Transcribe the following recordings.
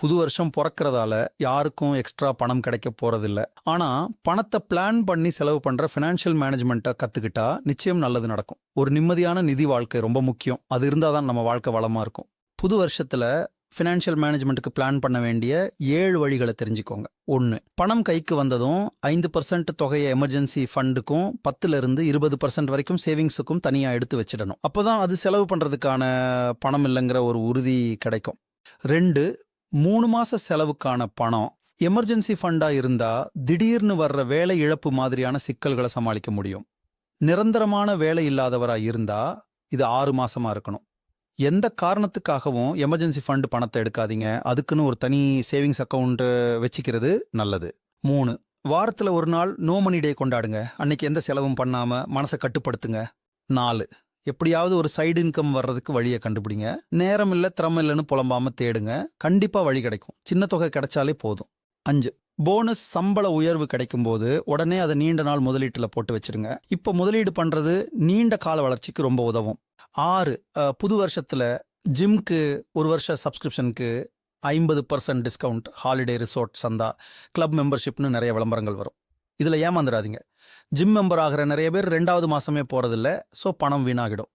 புது வருஷம் பிறக்கிறதால யாருக்கும் எக்ஸ்ட்ரா பணம் கிடைக்க போறதில்ல. ஆனா பணத்தை பிளான் பண்ணி செலவு பண்ற ஃபினான்ஷியல் மேனேஜ்மெண்ட்டை கத்துக்கிட்டா நிச்சயம் நல்லது நடக்கும். ஒரு நிம்மதியான நிதி வாழ்க்கை ரொம்ப முக்கியம். அது இருந்தால் தான் நம்ம வாழ்க்கை வளமா இருக்கும். புது வருஷத்துல ஃபினான்ஷியல் மேனேஜ்மெண்ட்டுக்கு பிளான் பண்ண வேண்டிய ஏழு வழிகளை தெரிஞ்சுக்கோங்க. ஒன்று பணம் கைக்கு வந்ததும் ஐந்து பர்சன்ட் தொகையை எமர்ஜென்சி ஃபண்டுக்கும் பத்துலேருந்து இருபது பர்சன்ட் வரைக்கும் சேவிங்ஸுக்கும் தனியாக எடுத்து வச்சிடணும். அப்போ தான் அது செலவு பண்ணுறதுக்கான பணம் இல்லைங்கிற ஒரு உறுதி கிடைக்கும். ரெண்டு மூணு மாச செலவுக்கான பணம் எமர்ஜென்சி ஃபண்டா இருந்தா திடீர்னு வர்ற வேலை இழப்பு மாதிரியான சிக்கல்களை சமாளிக்க முடியும். நிரந்தரமான வேலை இல்லாதவரா இருந்தா இது ஆறு மாசமா இருக்கணும். எந்த காரணத்துக்காகவும் எமர்ஜென்சி ஃபண்ட் பணத்தை எடுக்காதீங்க. அதுக்குன்னு ஒரு தனி சேவிங்ஸ் அக்கவுண்ட் வச்சுக்கிறது நல்லது. மூணு வாரத்துல ஒரு நாள் நோ மணி டே கொண்டாடுங்க. அன்னைக்கு எந்த செலவும் பண்ணாம மனசை கட்டுப்படுத்துங்க. நாலு எப்படியாவது ஒரு சைடு இன்கம் வர்றதுக்கு வழியை கண்டுபிடிங்க. நேரம் இல்லை திறமை இல்லைன்னு புலம்பாம தேடுங்க. கண்டிப்பா வழி கிடைக்கும். சின்ன தொகை கிடைச்சாலே போதும். அஞ்சு. போனஸ் சம்பள உயர்வு கிடைக்கும் போது உடனே அதை நீண்ட நாள் முதலீட்டுல போட்டு வச்சிடுங்க இப்போ முதலீடு பண்றது நீண்ட கால வளர்ச்சிக்கு ரொம்ப உதவும். ஆறு புது வருஷத்துல ஜிம்க்கு ஒரு வருஷ சப்ஸ்கிரிப்ஷனுக்கு ஐம்பது பர்சன்ட் டிஸ்கவுண்ட் ஹாலிடே ரிசோர்ட் சந்தா கிளப் மெம்பர்ஷிப்னு நிறைய விளம்பரங்கள் வரும். இதில் ஏமாந்துடாதீங்க. ஜிம் மெம்பர் ஆகிற நிறைய பேர் ரெண்டாவது மாசமே போறதில்ல ஸோ பணம் வீணாகிடும்.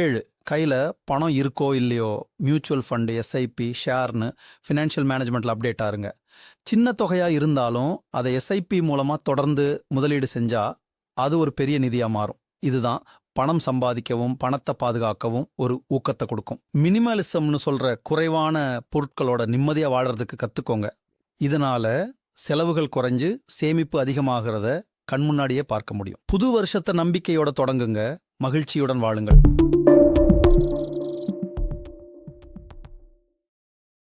ஏழு கையில் பணம் இருக்கோ இல்லையோ மியூச்சுவல் ஃபண்டு எஸ்ஐபி ஷேர்னு ஃபினான்ஷியல் மேனேஜ்மெண்ட்டில் அப்டேட் ஆருங்க சின்ன தொகையாக இருந்தாலும் அதை எஸ்ஐபி மூலமாக தொடர்ந்து முதலீடு செஞ்சால் அது ஒரு பெரிய நிதியாக மாறும். இதுதான் பணம் சம்பாதிக்கவும் பணத்தை பாதுகாக்கவும் ஒரு ஊக்கத்தை கொடுக்கும். மினிமலிசம்னு சொல்ற குறைவான பொருட்களோட நிம்மதியாக வாழறதுக்கு கற்றுக்கோங்க இதனால செலவுகள் குறைஞ்சு சேமிப்பு அதிகமாகிறத கண் முன்னாடியே பார்க்க முடியும். புது வருஷத்தை நம்பிக்கையோட தொடங்குங்க. மகிழ்ச்சியுடன் வாழுங்கள்.